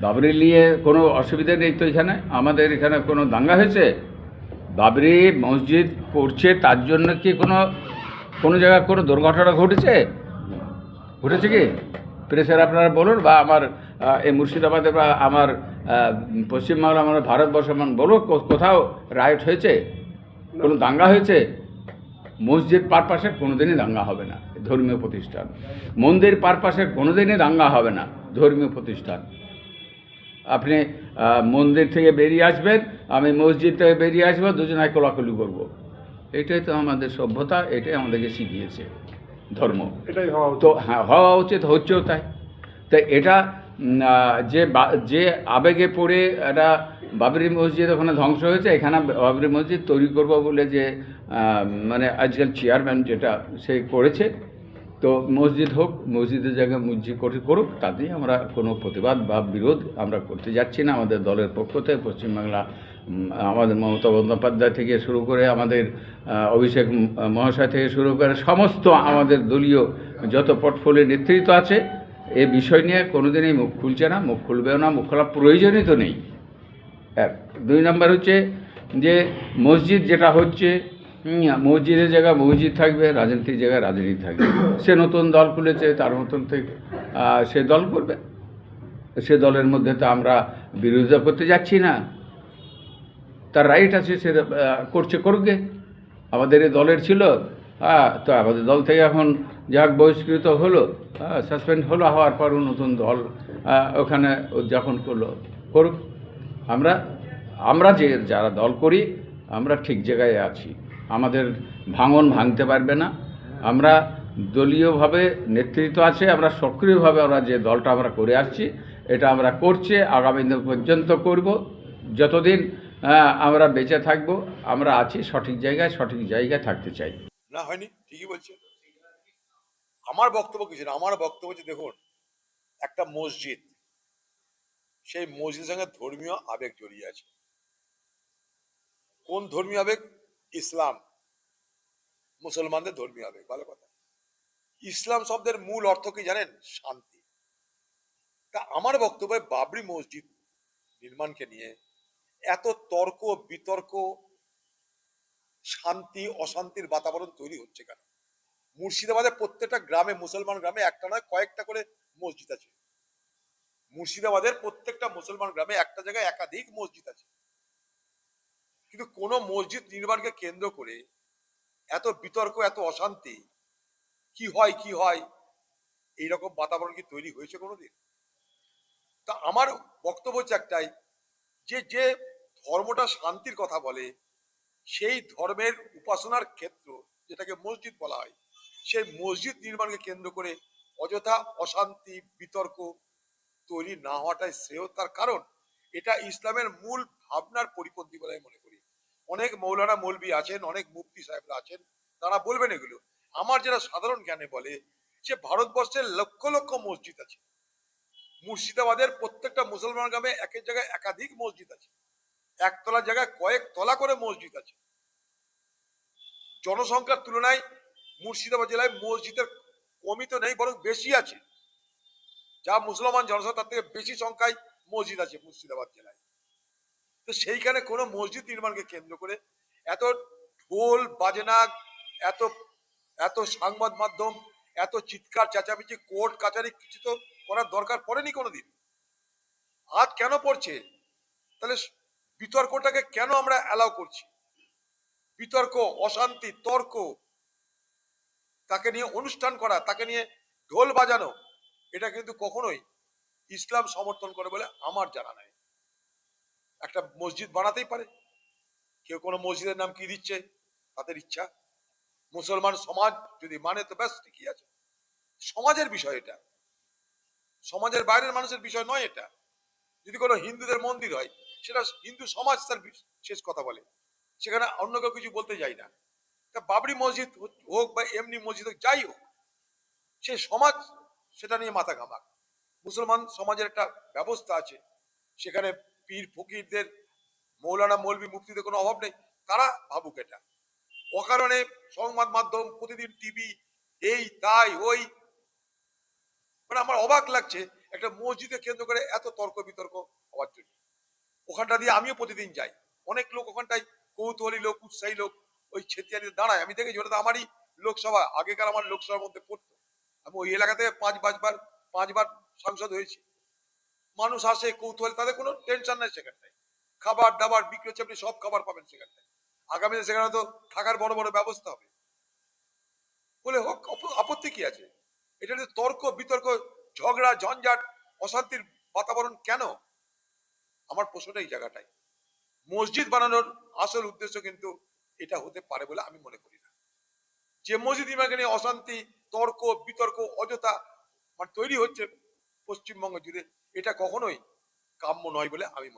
বাবরি নিয়ে কোনো অসুবিধা নেই তো এখানে? আমাদের এখানে কোনো দাঙ্গা হয়েছে? বাবরি মসজিদ করছে তার জন্য কি কোনো কোনো জায়গায় কোনো দুর্ঘটনা ঘটেছে? ঘটেছে কি? প্রেসের আপনারা বলুন, বা আমার এই মুর্শিদাবাদে বা আমার পশ্চিমবাংলা আমার ভারতবর্ষ মান বলো কো- কোথাও রাইট হয়েছে? কোনো দাঙ্গা হয়েছে? মসজিদ পারপাসে কোনোদিনই দাঙ্গা হবে না, ধর্মীয় প্রতিষ্ঠান। মন্দির পারপাসে কোনোদিনই দাঙ্গা হবে না, ধর্মীয় প্রতিষ্ঠান। আপনি মন্দির থেকে বেরিয়ে আসবেন আমি মসজিদ থেকে বেরিয়ে আসব দুজনায় কোলাকুলি করব। এটাই তো আমাদের সভ্যতা এটাই আমাদেরকে শিখিয়েছে ধর্ম। এটাই হওয়া তো হ্যাঁ হওয়া উচিত হচ্ছেও তাই। তাই এটা যে বা- যে আবেগে পড়ে এটা বাবরি মসজিদ ওখানে ধ্বংস হয়েছে এখানে বাবরি মসজিদ তৈরি করব বলে যে মানে আজকাল চেয়ারম্যান যেটা সে করেছে তো মসজিদ হোক, মসজিদের জায়গায় মসজিদ করে করুক, তাতেই আমরা কোনো প্রতিবাদ বা বিরোধ আমরা করতে যাচ্ছি না। আমাদের দলের পক্ষ থেকে পশ্চিমবাংলা আমাদের মমতা বন্দ্যোপাধ্যায় থেকে শুরু করে আমাদের অভিষেক মহাশয় থেকে শুরু করে সমস্ত আমাদের দলীয় যত পোর্টফোলিও নেতৃত্ব আছে, এ বিষয় নিয়ে কোনোদিনই মুখ খুলছে না, মুখ খুলবেও না, মুখ খোলা প্রয়োজনই তো নেই। এক। দুই নম্বর হচ্ছে যে মসজিদ যেটা হচ্ছে মসজিদের জায়গায় মসজিদ থাকবে রাজনীতির জায়গায় রাজনীতি থাকবে। সে নতুন দল খুলেছে, তার মতন থেকে সে দল করবে। সে দলের মধ্যে তো আমরা বিরোধিতা করতে যাচ্ছি না। তার রাইট আছে, সে করছে করবে আমাদের এই দলের ছিল হ্যাঁ তো আমাদের দল থেকে এখন যাক, বহিষ্কৃত হলো সাসপেন্ড হলো, হওয়ার পরও নতুন দল ওখানে উদযাপন করল। করুক। আমরা আমরা যে, যারা দল করি, আমরা ঠিক জায়গায় আছি। আমাদের ভাঙন ভাঙতে পারবে না। আমরা দলীয়ভাবে নেতৃত্ব আছে, আমরা সক্রিয়ভাবে আমরা যে দলটা আমরা করে আসছি, এটা আমরা করছি, আগামী দিন পর্যন্ত করব। যতদিন আমরা বেঁচে থাকব, আমরা আছি সঠিক জায়গায় সঠিক জায়গায় থাকতে চাই। না, হয়নি, ঠিকই বলছে আমার বক্তব্য কিছু না আমার বক্তব্য হচ্ছে, দেখুন, একটা মসজিদ, সেই মসজিদের সঙ্গে ধর্মীয় আবেগ জড়িয়ে আছে। কোন ধর্মীয় আবেগ? ইসলাম। মুসলমানদের ধর্মীয় আবেগ, ভালো কথা। ইসলাম শব্দের মূল অর্থ কি জানেন? শান্তি। তা আমার বক্তব্য বাবরি মসজিদ নির্মাণকে নিয়ে এত তর্ক, বিতর্ক, শান্তি, অশান্তির বাতাবরণ তৈরি হচ্ছে কেন? মুর্শিদাবাদের প্রত্যেকটা গ্রামে, মুসলমান গ্রামে একটা নয় কয়েকটা করে মসজিদ আছে। মুর্শিদাবাদের প্রত্যেকটা মুসলমান গ্রামে একটা জায়গায় একাধিক মসজিদ আছে। কিন্তু কোন মসজিদ নির্মাণকে কেন্দ্র করে এত বিতর্ক, এত অশান্তি, কি হয় কি হয়, এইরকম বাতাবরণ কি তৈরি হয়েছে কোনোদিন? তা আমার বক্তব্য হচ্ছে একটাই, যে যে ধর্মটা শান্তির কথা বলে, সেই ধর্মের উপাসনার ক্ষেত্র যেটাকে মসজিদ বলা হয়, সেই মসজিদ নির্মাণকে কেন্দ্র করে অযথা অশান্তি, বিতর্ক তৈরি না হওয়াটাই শ্রেয়। তার কারণ এটা ইসলামের মূল ভাবনার পরিপন্থী বলে আমি মনে করি। অনেক মৌলানা মৌলবি আছেন, অনেক মুফতি সাহেবরা আছেন, তারা বলবেন এগুলো। আমার যারা সাধারণ জ্ঞানে বলে যে ভারতবর্ষের লক্ষ লক্ষ মসজিদ আছে, মুর্শিদাবাদের প্রত্যেকটা মুসলমান গ্রামে এক এক জায়গায় একাধিক মসজিদ আছে, একতলা জায়গায় কয়েক তলা করে মসজিদ আছে। জনসংখ্যার তুলনায় মুর্শিদাবাদ জেলায় মসজিদের কমই তো নেই, বরং বেশি আছে। যা মুসলমান জনসংখ্যা, তার থেকে বেশি সংখ্যায় মসজিদ আছে মুর্শিদাবাদ জেলায়। তো সেইখানে কোনো মসজিদ নির্মাণকে কেন্দ্র করে এত ঢোল বাজনা, এত এত সংবাদ মাধ্যম, এত চিৎকার, চেঁচামেচি, কোর্ট, কাচারি কিছু তো করার দরকার পড়েনি কোনোদিন। আজ কেন পড়ছে? তাহলে বিতর্কটাকে কেন আমরা অ্যালাউ করছি? বিতর্ক, অশান্তি, তর্ক, তাকে নিয়ে অনুষ্ঠান করা, তাকে নিয়ে ঢোল বাজানো, এটা কিন্তু কখনোই ইসলাম সমর্থন করে বলে আমার জানা নাই। একটা মসজিদ বানাতেই পারে। কেউ কোনো মসজিদের নাম কি দিচ্ছে? তাদের ইচ্ছা। মুসলমান সমাজ যদি মানে তো ব্যাস, ঠিকই আছে। সমাজের বিষয় এটা। সমাজের বাইরের মানুষের বিষয় নয় এটা। যদি কোনো হিন্দুদের মন্দির হয়, সেটা হিন্দু সমাজ তার শেষ কথা বলে। সেখানে অন্য কেউ কিছু বলতে যাই না। তা বাবরি মসজিদ হোক বা এমনি মসজিদ হোক, যাই হোক, সে সমাজ সেটা নিয়ে মাথা ঘামাক। মুসলমান সমাজের একটা ব্যবস্থা আছে। সেখানে পীর ফকিরদের, মৌলানা মৌলবি মুক্তিদের কোনো অভাব নেই। তারা ভাবুক এটা। অকারণে সংবাদ মাধ্যম, প্রতিদিন টিভি, এই, তাই, ওই। মানে আমার অবাক লাগছে একটা মসজিদে কেন্দ্র করে এত তর্ক বিতর্ক হওয়ার জন্য। ওখানটা দিয়ে আমিও প্রতিদিন যাই। অনেক লোক ওখানটায় কৌতূহলী লোক, উৎসাহী লোক, ওই ছেতিয়ানিতে দাঁড়ায়। আমি দেখেছি ওটা তো আমারই লোকসভা, আগেকার আমার লোকসভার মধ্যে পড়তো। আমি ওই এলাকাতে পাঁচ, পাঁচবার পাঁচবার সাংসদ হয়েছি। মানুষ আসে, কৌতূহল, তাদের কোনো টেনশন নাই সেখানটায়। খাবার দাবার, বিক্রি হচ্ছে আপনি সব খাবার পাবেন সেখানটায়। আগামীতে সেখানে তো থাকার বড় বড় ব্যবস্থা হবে। বলে হোক আপত্তি কি আছে? এটা যে তর্ক, বিতর্ক, ঝগড়া, ঝঞ্ঝাট, অশান্তির বাতাবরণ কেন? আমার প্রশ্নটা এই জায়গাটাই মসজিদ বানানোর আসল উদ্দেশ্য কিন্তু এটা হতে পারে বলে আমি মনে করি না। যে মসজিদ ইমাকে অশান্তি, তর্ক, বিতর্ক, অযথা মানে তৈরি হচ্ছে পশ্চিমবঙ্গ জুড়ে এটা কখনোই কাম্য নয় বলে আমি মনে